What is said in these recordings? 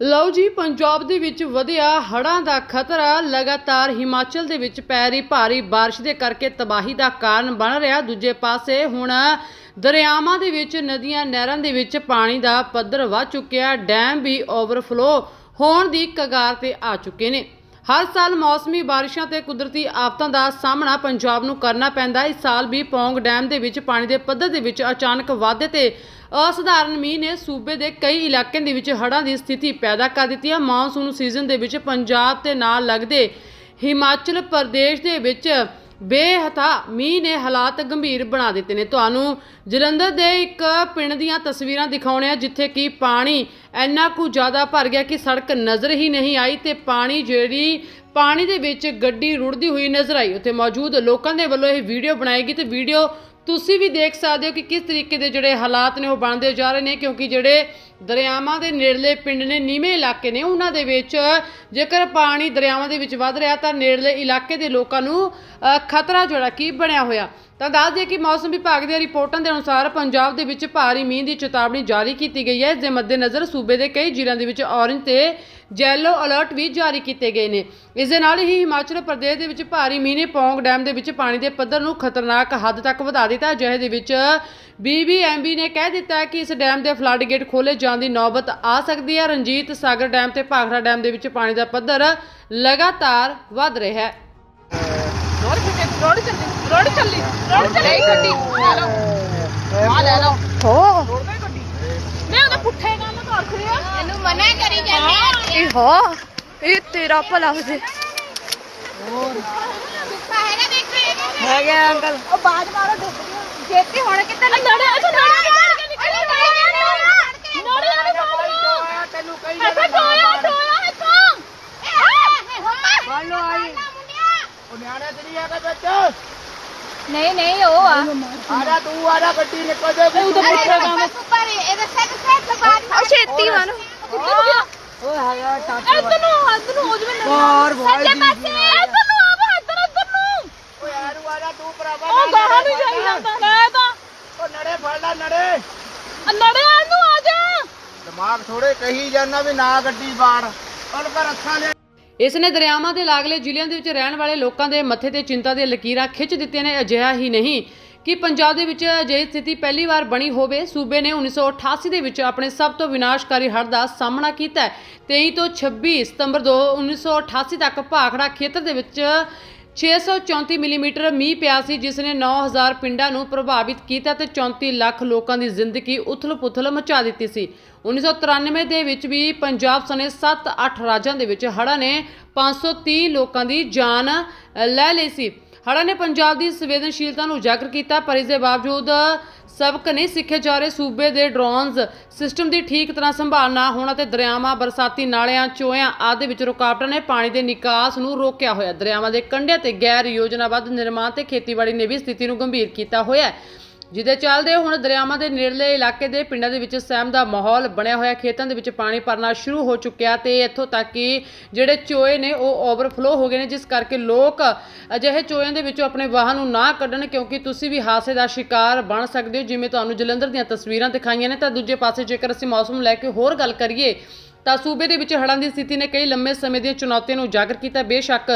ਲਓ ਜੀ, ਪੰਜਾਬ ਦੇ ਵਿੱਚ ਵਧਿਆ ਹੜ੍ਹਾਂ ਦਾ ਖਤਰਾ। ਲਗਾਤਾਰ ਹਿਮਾਚਲ ਦੇ ਵਿੱਚ ਪੈ ਰਹੀ ਭਾਰੀ ਬਾਰਿਸ਼ ਦੇ ਕਰਕੇ ਤਬਾਹੀ ਦਾ ਕਾਰਨ ਬਣ ਰਿਹਾ। ਦੂਜੇ ਪਾਸੇ ਹੁਣ ਦਰਿਆਵਾਂ ਦੇ ਵਿੱਚ, ਨਦੀਆਂ, ਨਹਿਰਾਂ ਦੇ ਵਿੱਚ ਪਾਣੀ ਦਾ ਪੱਧਰ ਵੱਧ ਚੁੱਕਿਆ। ਡੈਮ ਵੀ ਓਵਰਫਲੋ ਹੋਣ ਦੀ ਕਗਾਰ ਤੇ ਆ ਚੁੱਕੇ ਨੇ। ਹਰ ਸਾਲ ਮੌਸਮੀ ਬਾਰਿਸ਼ਾਂ ਤੇ ਕੁਦਰਤੀ ਆਫਤਾਂ ਦਾ ਸਾਹਮਣਾ ਪੰਜਾਬ ਨੂੰ ਕਰਨਾ ਪੈਂਦਾ ਇਸ ਸਾਲ ਵੀ ਪੌਂਗ ਡੈਮ ਦੇ ਵਿੱਚ ਪਾਣੀ ਦੇ ਪੱਧਰ ਦੇ ਵਿੱਚ ਅਚਾਨਕ ਵਾਧੇ ਤੇ ਅਸਧਾਰਨ ਮੀਂਹ ਨੇ ਸੂਬੇ ਦੇ ਕਈ ਇਲਾਕਿਆਂ ਦੇ ਵਿੱਚ ਹੜ੍ਹਾਂ ਦੀ ਸਥਿਤੀ ਪੈਦਾ ਕਰ ਦਿੱਤੀ ਹੈ। ਮੌਨਸੂਨ ਸੀਜ਼ਨ ਦੇ ਵਿੱਚ ਪੰਜਾਬ ਤੇ ਨਾਲ ਲੱਗਦੇ ਹਿਮਾਚਲ ਪ੍ਰਦੇਸ਼ ਦੇ ਵਿੱਚ ਬੇਹਤਾ ਮੀਂਹ ਨੇ ਹਾਲਾਤ ਗੰਭੀਰ ਬਣਾ ਦਿੱਤੇ ਨੇ। ਤੁਹਾਨੂੰ ਜਲੰਧਰ ਦੇ ਇੱਕ ਪਿੰਡ ਦੀਆਂ ਤਸਵੀਰਾਂ ਦਿਖਾਉਣੇ ਆ, ਜਿੱਥੇ ਕਿ ਪਾਣੀ ਇੰਨਾ ਕੁ ਜ਼ਿਆਦਾ ਭਰ ਗਿਆ ਕਿ ਸੜਕ ਨਜ਼ਰ ਹੀ ਨਹੀਂ ਆਈ ਤੇ ਪਾਣੀ ਜਿਹੜੀ, ਪਾਣੀ ਦੇ ਵਿੱਚ ਗੱਡੀ ਰੁੜਦੀ ਹੋਈ ਨਜ਼ਰ ਆਈ। ਉੱਥੇ ਮੌਜੂਦ ਲੋਕਾਂ ਦੇ ਵੱਲੋਂ ਇਹ ਵੀਡੀਓ ਬਣਾਈ ਗਈ ਤੇ ਵੀਡੀਓ ਤੁਸੀਂ ਵੀ ਦੇਖ ਸਕਦੇ ਹੋ ਕਿ ਕਿਸ ਤਰੀਕੇ ਦੇ ਜਿਹੜੇ ਹਾਲਾਤ ਨੇ ਉਹ ਬਣਦੇ ਜਾ ਰਹੇ ਨੇ, ਕਿਉਂਕਿ ਜਿਹੜੇ ਦਰਿਆਵਾਂ ਦੇ ਨੇੜਲੇ ਪਿੰਡ ਨੇ, ਨੀਵੇਂ ਇਲਾਕੇ ਨੇ, ਉਹਨਾਂ ਦੇ ਵਿੱਚ ਜੇਕਰ ਪਾਣੀ ਦਰਿਆਵਾਂ ਦੇ ਵਿੱਚ ਵੱਧ ਰਿਹਾ ਤਾਂ ਨੇੜਲੇ ਇਲਾਕੇ ਦੇ ਲੋਕਾਂ ਨੂੰ ਖਤਰਾ ਜਿਹੜਾ ਕੀ ਬਣਿਆ ਹੋਇਆ। ਤਾਂ ਦੱਸ ਦਈਏ ਕਿ ਮੌਸਮ ਵਿਭਾਗ ਦੀਆਂ ਰਿਪੋਰਟਾਂ ਦੇ ਅਨੁਸਾਰ ਪੰਜਾਬ ਦੇ ਵਿੱਚ ਭਾਰੀ ਮੀਂਹ ਦੀ ਚੇਤਾਵਨੀ ਜਾਰੀ ਕੀਤੀ ਗਈ ਹੈ। ਇਸ ਦੇ ਮੱਦੇਨਜ਼ਰ ਸੂਬੇ ਦੇ ਕਈ ਜ਼ਿਲ੍ਹਿਆਂ ਦੇ ਵਿੱਚ ਔਰੰਜ ਤੇ ਜੈਲੋ ਅਲਰਟ ਵੀ ਜਾਰੀ ਕੀਤੇ ਗਏ ਨੇ। ਇਸ ਦੇ ਨਾਲ ਹੀ ਹਿਮਾਚਲ ਪ੍ਰਦੇਸ਼ ਦੇ ਵਿੱਚ ਭਾਰੀ ਮੀਂਹ ਨੇ ਪੌਂਗ ਡੈਮ ਦੇ ਵਿੱਚ ਪਾਣੀ ਦੇ ਪੱਧਰ ਨੂੰ ਖਤਰਨਾਕ ਹੱਦ ਤੱਕ ਵਧਾ ਦਿੱਤਾ। ਜਿਹੇ ਦੇ ਵਿੱਚ ਬੀਬੀਐਮਬੀ ਨੇ ਕਹਿ ਦਿੱਤਾ ਕਿ ਇਸ ਡੈਮ ਦੇ ਫਲੱਡ ਗੇਟ ਖੋਲੇ ਜਾਣ ਦੀ ਨੌਬਤ ਆ ਸਕਦੀ ਹੈ। ਰਣਜੀਤ ਸਾਗਰ ਡੈਮ ਤੇ ਭਾਖੜਾ ਡੈਮ ਦੇ ਵਿੱਚ ਪਾਣੀ ਦਾ ਪੱਧਰ ਲਗਾਤਾਰ ਵਧ ਰਿਹਾ ਹੈ। ਰੋਡ ਚੱਲੀ ਰੋਡ ਚੱਲੀ ਰੋਡ ਚੱਲੀ ਰੋਡ ਚੱਲੀ। ਗੱਡੀ ਲੈ ਲਓ। ਆ ਲੈ ਲਓ। ਹੋ ਰੋਡ ਤੇ ਗੱਡੀ। ਮੈਂ ਉਹਦਾ ਪੁੱਠੇ ਕੰਮ ਕਰ ਖੜਿਆ ਇਹਨੂੰ ਮਨਾ ਕਰੀ ਜਾਂਦੇ ਇਹ ਹੋ। ਇਹ ਤੇਰਾ ਭਲਾ ਹੋ ਜੇ। ਹੈਗਾ ਅੰਕਲ। ਉਹ ਬਾਜ ਮਾਰੋ ਛੇਤੀ ਹੁਣ ਕਿੱਥੇ ਨੜੇ ਅੱਛਾ ਨੜੇ ਨੜੇ ਨਿਕਲ ਨੜੇ ਨੜੇ ਤੈਨੂੰ ਕਹੀ ਅੱਛਾ ਟੋਇਆ ਟੋਇਆ ਇੱਥੋਂ ਫੜ ਲੋ ਆਈ ਉਹ ਨਿਆਣੇ ਤੇ ਨਹੀਂ ਹੈਗਾ ਵਿੱਚ ਨਹੀਂ ਨਹੀਂ ਉਹ ਆ। ਆ ਜਾ ਤੂੰ ਆ ਜਾ ਗੱਡੀ ਨਿਕਲ ਜਾ ਤੂੰ ਤਾਂ ਪੁੱਠੇ ਕੰਮ। ਉਹ ਛੇਤੀ ਮਨ ਓਏ ਹੈਗਾ ਟੱਚ ਇੱਧਰ ਨੂੰ ਇੱਧਰ ਨੂੰ ਹੋ ਜਵੇ ਬਾਹਰ ਬਾਹਰ ਸੱਜੇ ਪਾਸੇ ਇੱਧਰ ਨੂੰ ਆਵੇ ਇੱਧਰ ਇੱਧਰ ਨੂੰ। ਓਏ ਯਾਰ ਆ ਜਾ ਤੂੰ ਭਰਾਵਾ ਉਹ ਗਾਹਾਂ ਨੂੰ ਜਾਈ ਜਾਂਦਾ ਲੈ ਤਾਂ। ਉਹ ਨੜੇ ਫੜ ਲੈ ਨੜੇ। ਆ ਨੜੇ ਨੂੰ ਆ ਜਾ। ਦਿਮਾਗ ਥੋੜੇ ਕਹੀ ਜਾਂਦਾ ਵੀ ਨਾ ਗੱਡੀ ਬਾੜ। ਪਰ ਅੱਖਾਂ ਲੈ ਇਸ ਨੇ ਦਰਿਆਵਾਂ ਦੇ ਲਾਗਲੇ ਜ਼ਿਲ੍ਹਿਆਂ ਦੇ ਵਿੱਚ ਰਹਿਣ ਵਾਲੇ ਲੋਕਾਂ ਦੇ ਮੱਥੇ ਤੇ ਚਿੰਤਾ ਦੀਆਂ ਲਕੀਰਾਂ ਖਿੱਚ ਦਿੱਤੀਆਂ ਨੇ, ਅਜਿਹਾ ਹੀ ਨਹੀਂ ਕਿ ਪੰਜਾਬ ਦੇ ਵਿੱਚ ਅਜਿਹੀ ਸਥਿਤੀ ਪਹਿਲੀ ਵਾਰ ਬਣੀ ਹੋਵੇ। ਸੂਬੇ ਨੇ 1988 ਦੇ ਵਿੱਚ ਆਪਣੇ ਸਭ ਤੋਂ ਵਿਨਾਸ਼ਕਾਰੀ ਹੜ੍ਹ ਦਾ ਸਾਹਮਣਾ ਕੀਤਾ ਹੈ। 23 ਤੋਂ 26 ਸਤੰਬਰ ਦੋ 1988 ਤੱਕ ਭਾਖੜਾ ਖੇਤਰ ਦੇ ਵਿੱਚ 634 ਮਿਲੀਮੀਟਰ ਮੀਂਹ ਪਿਆ ਸੀ, ਜਿਸ ਨੇ 9000 ਪਿੰਡਾਂ ਨੂੰ ਪ੍ਰਭਾਵਿਤ ਕੀਤਾ ਤੇ 34 ਲੱਖ ਲੋਕਾਂ ਦੀ ਜ਼ਿੰਦਗੀ ਉਥਲ-ਪੁਥਲ ਮਚਾ ਦਿੱਤੀ ਸੀ। 1993 ਦੇ ਵਿੱਚ ਵੀ ਪੰਜਾਬ ਸਣੇ 7-8 ਰਾਜਾਂ ਦੇ ਵਿੱਚ ਹੜ੍ਹਾਂ ਨੇ 530 ਲੋਕਾਂ ਦੀ ਜਾਨ ਲੈ ਲਈ ਸੀ। ਹੜ੍ਹਾਂ ਨੇ ਪੰਜਾਬ ਦੀ ਸੰਵੇਦਨਸ਼ੀਲਤਾ ਨੂੰ ਉਜਾਗਰ ਕੀਤਾ, ਪਰ ਇਸ ਦੇ ਬਾਵਜੂਦ ਸਬਕ ਨਹੀਂ ਸਿੱਖੇ ਜਾ ਰਹੇ ਸੂਬੇ ਦੇ ਡਰੋਨਸ ਸਿਸਟਮ ਦੀ ਠੀਕ ਤਰ੍ਹਾਂ ਸੰਭਾਲ ਨਾ ਹੋਣ ਅਤੇ ਦਰਿਆਵਾਂ, ਬਰਸਾਤੀ ਨਾਲਿਆਂ, ਚੋਇਆਂ ਆਦਿ ਵਿੱਚ ਰੁਕਾਵਟਾਂ ਨੇ ਪਾਣੀ ਦੇ ਨਿਕਾਸ ਨੂੰ ਰੋਕਿਆ ਹੋਇਆ। ਦਰਿਆਵਾਂ ਦੇ ਕੰਢਿਆਂ ਤੇ ਗੈਰ ਯੋਜਨਾਬੱਧ ਨਿਰਮਾਣ ਤੇ ਖੇਤੀਬਾੜੀ ਨੇ ਵੀ ਸਥਿਤੀ ਨੂੰ ਗੰਭੀਰ ਕੀਤਾ ਹੋਇਆ ਹੈ। ਜਿਹਦੇ ਚੱਲਦੇ ਹੁਣ ਦਰਿਆਵਾਂ ਦੇ ਨੇੜਲੇ ਇਲਾਕੇ ਦੇ ਪਿੰਡਾਂ ਦੇ ਵਿੱਚ ਸਹਿਮ ਦਾ ਮਾਹੌਲ ਬਣਿਆ ਹੋਇਆ, ਖੇਤਾਂ ਦੇ ਵਿੱਚ ਪਾਣੀ ਭਰਨਾ ਸ਼ੁਰੂ ਹੋ ਚੁੱਕਿਆ ਤੇ ਇੱਥੋਂ ਤੱਕ ਕਿ ਜਿਹੜੇ ਚੋਏ ਨੇ ਉਹ ਓਵਰਫਲੋ ਹੋ ਗਏ ਨੇ, ਜਿਸ ਕਰਕੇ ਲੋਕ ਅਜਿਹੇ ਚੋਇਆਂ ਦੇ ਵਿੱਚੋਂ ਆਪਣੇ ਵਾਹਨ ਨੂੰ ਨਾ ਕੱਢਣ ਕਿਉਂਕਿ ਤੁਸੀਂ ਵੀ ਹਾਸੇ ਦਾ ਸ਼ਿਕਾਰ ਬਣ ਸਕਦੇ ਹੋ। ਜਿਵੇਂ ਤੁਹਾਨੂੰ ਜਲੰਧਰ ਦੀਆਂ ਤਸਵੀਰਾਂ ਦਿਖਾਈਆਂ ਨੇ, ਤਾਂ ਦੂਜੇ ਪਾਸੇ ਜੇਕਰ ਅਸੀਂ ਮੌਸਮ ਨੂੰ ਲੈ ਕੇ ਹੋਰ ਗੱਲ ਕਰੀਏ, ਤਾਂ ਸੂਬੇ ਦੇ ਵਿੱਚ ਹੜ੍ਹਾਂ ਦੀ ਸਥਿਤੀ ਨੇ ਕਈ ਲੰਮੇ ਸਮੇਂ ਦੀਆਂ ਚੁਣੌਤੀਆਂ ਨੂੰ ਉਜਾਗਰ ਕੀਤਾ। ਬੇਸ਼ੱਕ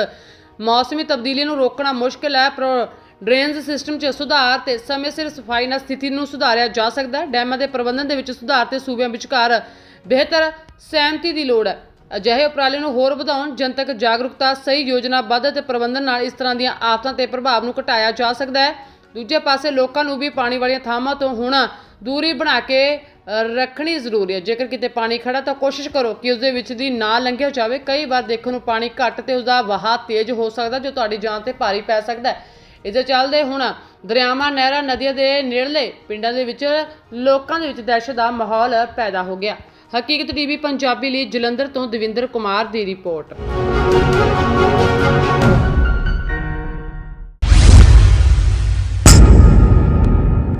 ਮੌਸਮੀ ਤਬਦੀਲੀ ਨੂੰ ਰੋਕਣਾ ਮੁਸ਼ਕਲ ਹੈ, ਪਰ ਡਰੇਨਜ ਸਿਸਟਮ 'ਚ ਸੁਧਾਰ ਤੇ ਸਮੇਂ ਸਿਰ ਸਫ਼ਾਈ ਨਾਲ ਸਥਿਤੀ ਨੂੰ ਸੁਧਾਰਿਆ ਜਾ ਸਕਦਾ ਹੈ। ਡੈਮਾਂ ਦੇ ਪ੍ਰਬੰਧਨ ਦੇ ਵਿੱਚ ਸੁਧਾਰ ਤੇ ਸੂਬਿਆਂ ਵਿਚਕਾਰ ਬਿਹਤਰ ਸਹਿਮਤੀ ਦੀ ਲੋੜ ਹੈ। ਅਜਿਹੇ ਉਪਰਾਲੇ ਨੂੰ ਹੋਰ ਵਧਾਉਣ, ਜਨਤਕ ਜਾਗਰੂਕਤਾ, ਸਹੀ ਯੋਜਨਾਬੱਧ ਅਤੇ ਪ੍ਰਬੰਧਨ ਨਾਲ ਇਸ ਤਰ੍ਹਾਂ ਦੀਆਂ ਆਫਤਾਂ ਤੇ ਪ੍ਰਭਾਵ ਨੂੰ ਘਟਾਇਆ ਜਾ ਸਕਦਾ ਹੈ। ਦੂਜੇ ਪਾਸੇ ਲੋਕਾਂ ਨੂੰ ਵੀ ਪਾਣੀ ਵਾਲੀਆਂ ਥਾਵਾਂ ਤੋਂ ਹੁਣ ਦੂਰੀ ਬਣਾ ਕੇ ਰੱਖਣੀ ਜ਼ਰੂਰੀ ਹੈ। ਜੇਕਰ ਕਿਤੇ ਪਾਣੀ ਖੜਾ ਤਾਂ ਕੋਸ਼ਿਸ਼ ਕਰੋ ਕਿ ਉਸ ਦੇ ਵਿੱਚ ਦੀ ਨਾ ਲੰਘਿਆ ਜਾਵੇ। ਕਈ ਵਾਰ ਦੇਖਣ ਨੂੰ ਪਾਣੀ ਘੱਟ ਤੇ ਉਸ ਦਾ ਵਹਾਅ ਤੇਜ਼ ਹੋ ਸਕਦਾ, ਜੋ ਤੁਹਾਡੀ ਜਾਨ ਤੇ ਭਾਰੀ ਪੈ ਸਕਦਾ ਹੈ। ਇਸ ਦੇ ਚੱਲਦੇ ਹੁਣ ਦਰਿਆਵਾਂ, ਨਹਿਰਾਂ, ਨਦੀਆਂ ਦੇ ਨੇੜਲੇ ਪਿੰਡਾਂ ਦੇ ਵਿੱਚ ਲੋਕਾਂ ਦੇ ਵਿੱਚ ਦਹਿਸ਼ਤ ਦਾ ਮਾਹੌਲ ਪੈਦਾ ਹੋ ਗਿਆ। ਹਕੀਕਤ ਟੀਵੀ ਪੰਜਾਬੀ ਲਈ ਜਲੰਧਰ ਤੋਂ ਦਵਿੰਦਰ ਕੁਮਾਰ ਦੀ ਰਿਪੋਰਟ।